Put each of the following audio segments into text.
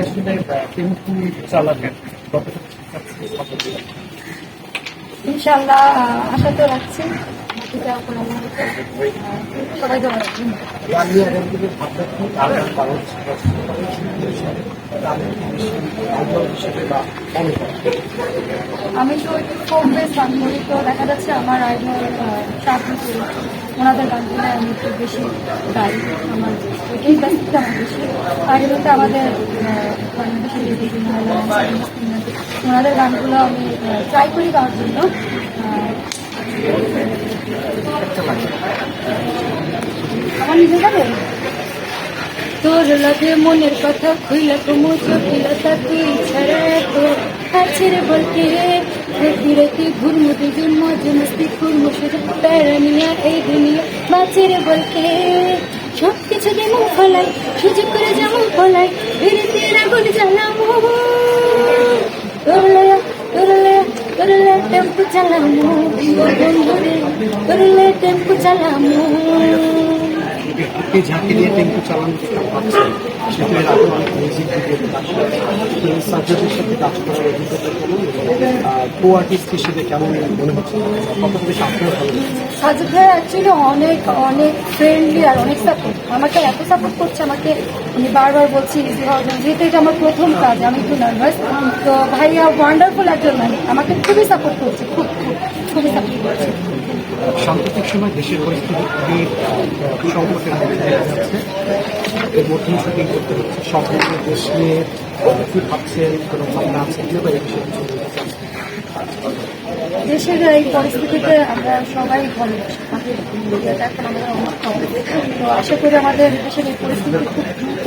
আসলে চালাবেন? ইনশাল্লাহ আশা তো রাখছি। সবাই তো আমি তো ফোক বেস তো দেখা যাচ্ছে আমার আইডল ওনাদের গানগুলো আমি একটু বেশি গাই আমার। ওইটাই ব্যস্ত আমার বেশি। আর এমনিতে আমাদের ওনাদের গানগুলো আমি ট্রাই করি গাওয়ার জন্য। আমার নিজে যাবে তোর লাগে মনের কথা খুইলা কুমু চোখিলা তা তুই ছাড়া তো কাছের বলতে রেতি রেতি ঘুরমু দুজন মজা প্যারা এই দুনিয়া বাঁচের বলতে সব কিছু যেমন ফলাই সুযোগ করে যেমন ফলাই বিরতি আগুন জ্বালাম তোর লয়া তোর লয়া তোর লয়া টেম্পু চালামু বন্ধুরে তোর টেম্পু চালামু এই ঝাঁকি দিয়ে টেম্পু চালানো অনেক মিউজিক সাথে কাজ করার অভিজ্ঞতা কেমন? কো আর্টিস্ট হিসেবে কেমন মনে হচ্ছে? বেশি আপনার ভালো? ভাই অ্যাকচুয়ালি অনেক অনেক ফ্রেন্ডলি আর অনেক সাপোর্ট আমাকে এত সাপোর্ট করছে, আমাকে আমি বারবার বলছি ইজি হওয়ার জন্য যেহেতু এটা আমার প্রথম কাজ, আমি একটু নার্ভাস তো ভাইয়া ওয়ান্ডারফুল একজন মানুষ আমাকে খুবই সাপোর্ট করছে, খুব খুব, খুবই সাপোর্ট করছে। সাম্প্রতিক সময় দেশের পরিস্থিতি খুবই সংকটের মধ্যে দেখা যাচ্ছে। এর মধ্যেই শুটিং করতে হচ্ছে, সব দেশ নিয়ে কি ভাবছেন, কোনো ভাবনা আছে কি ব্যাপারে বিষয়ে কিছু দেশের এই পরিস্থিতিতে আমরা সবাই আমাদের এখন আমাদের অনেক কম। তো আশা করি আমাদের দেশের এই পরিস্থিতি খুব দ্রুত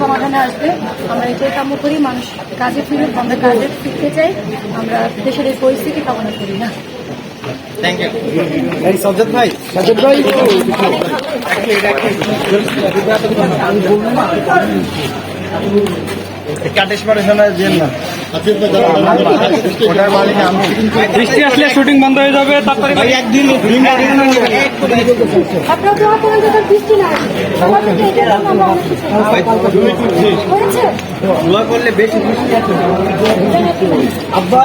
সমাধানে আসবে। আমরা এটাই কাম্য করি, মানুষ কাজে ফিরুক, আমরা কাজে ফিরতে চাই। আমরা দেশের এই পরিস্থিতি কামনা করি না। এই সজ্জাদ ভাই সজ্জাদ ভাই আমি বলব না কাটিস পরে শোনা যেন না। ওটার মালিক আমি? বৃষ্টি আসলে শুটিং বন্ধ হয়ে যাবে তারপরে একদিন করলে বেশি আব্বা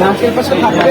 নাকের পাশে থাকবে